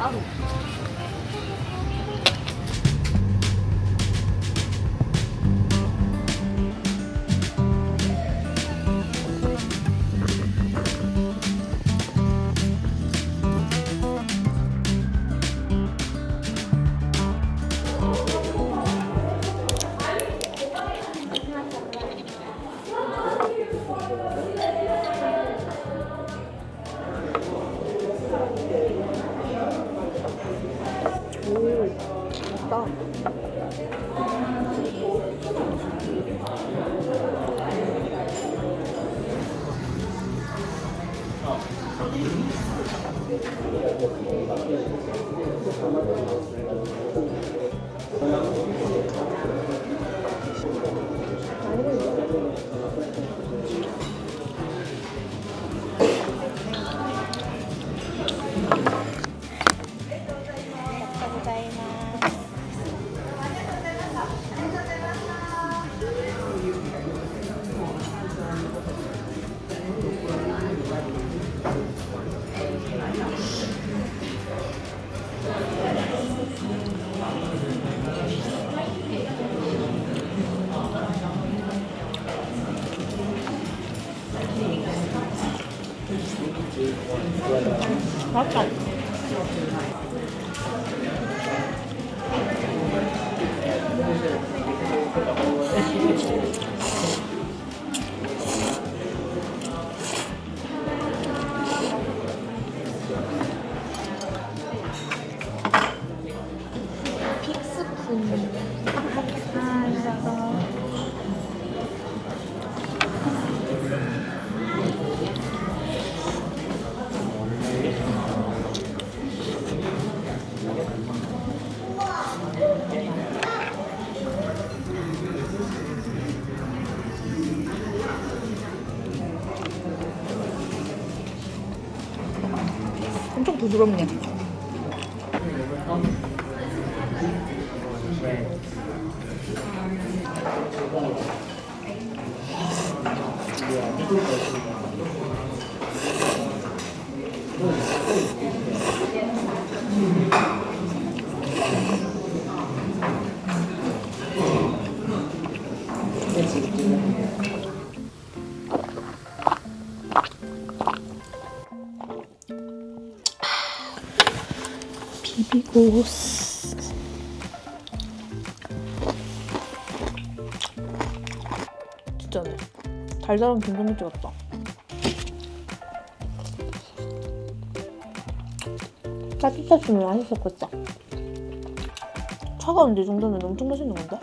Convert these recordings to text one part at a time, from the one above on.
Tá Arroz. 부드럽네. 비비고스. 진짜네. 달달한 김동국 같다. 따뜻했으면 맛있었겠다. 차가운데 이 정도면 엄청 맛있는 건데?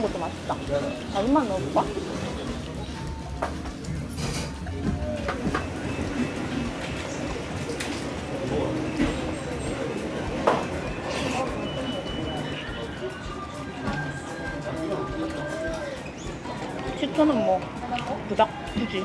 이런 것도 맛있다. 얼마 넣어볼까? 시초는 뭐 부작 굳이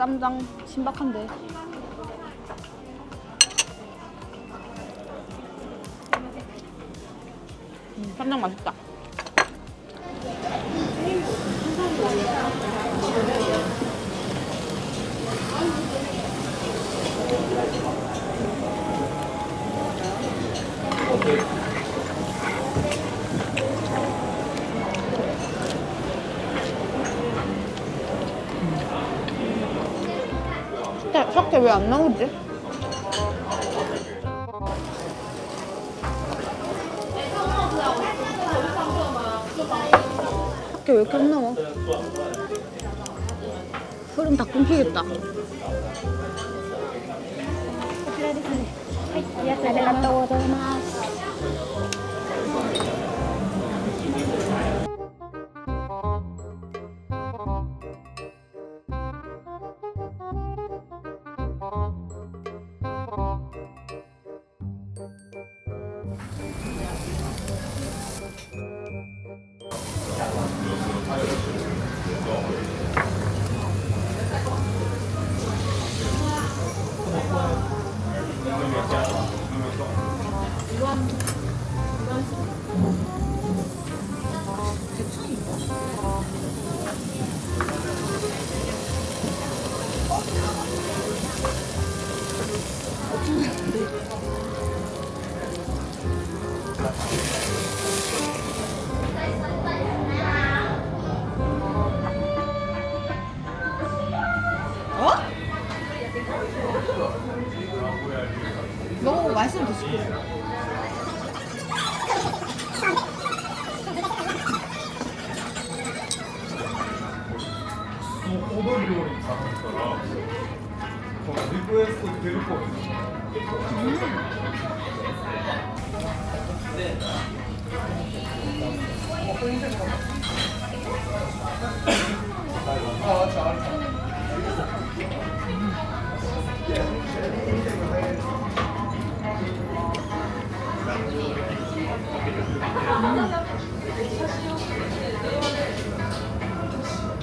쌈장 신박한데. 음, 쌈장 맛있다. 석태 왜안 나오지? 석태 왜 이렇게 안 나와? 흐름 다 끊기겠다. 먹어보고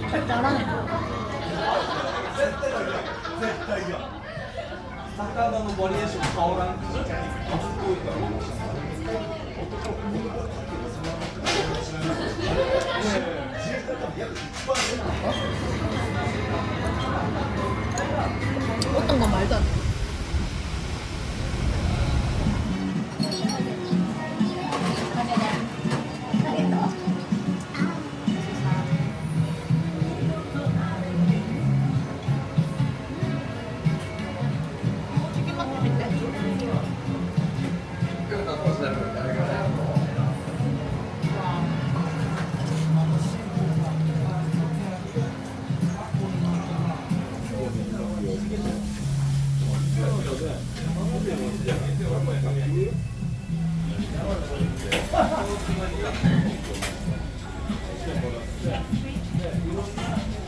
絶対っい。絶対嫌。 어떤 Yeah, yeah, you know.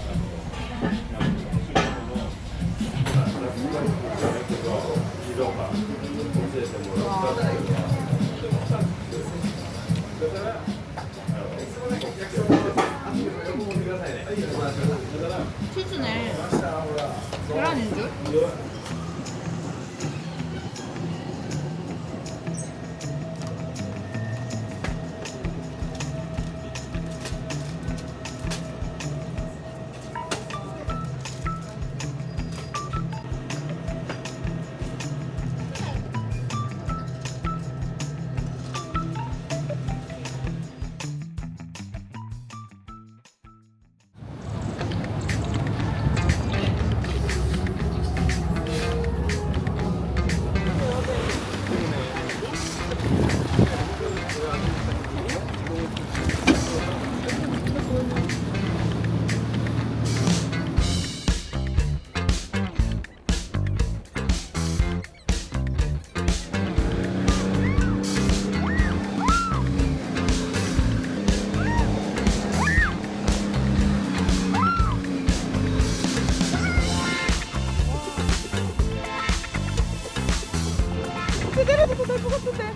같이 내려도 될 것 같은데.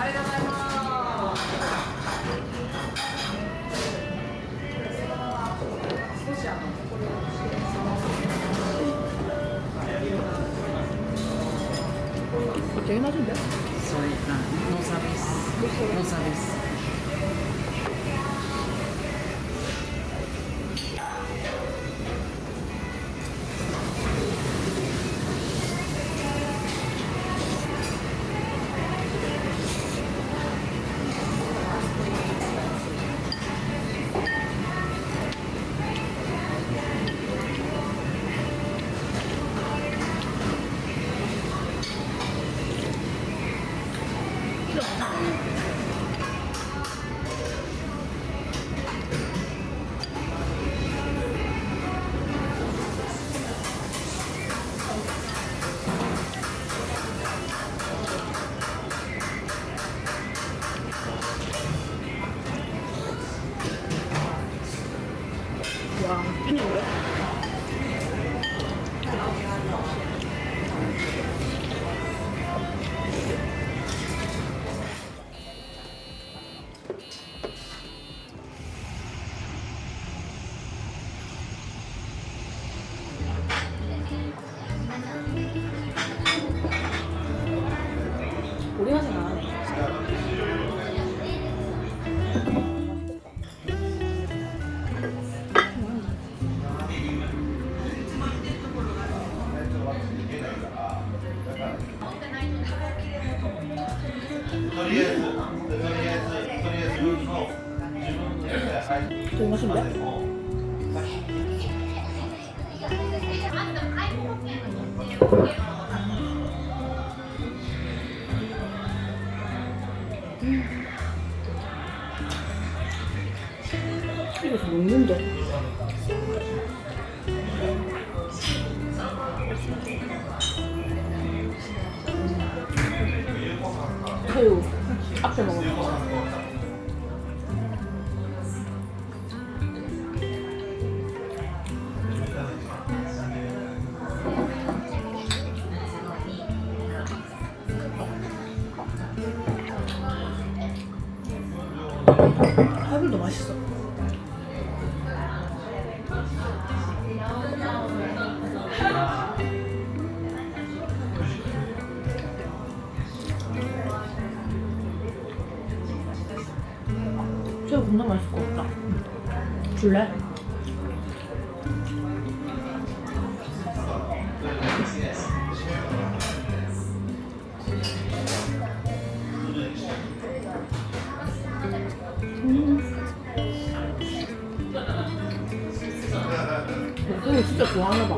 ありがとうございます。ーサービス。ノーサービス。이거 좀 녹는데? 새우 앞에 거. 겁나 맛있을 것 같다. 줄래? 새우 진짜 좋아하나 봐.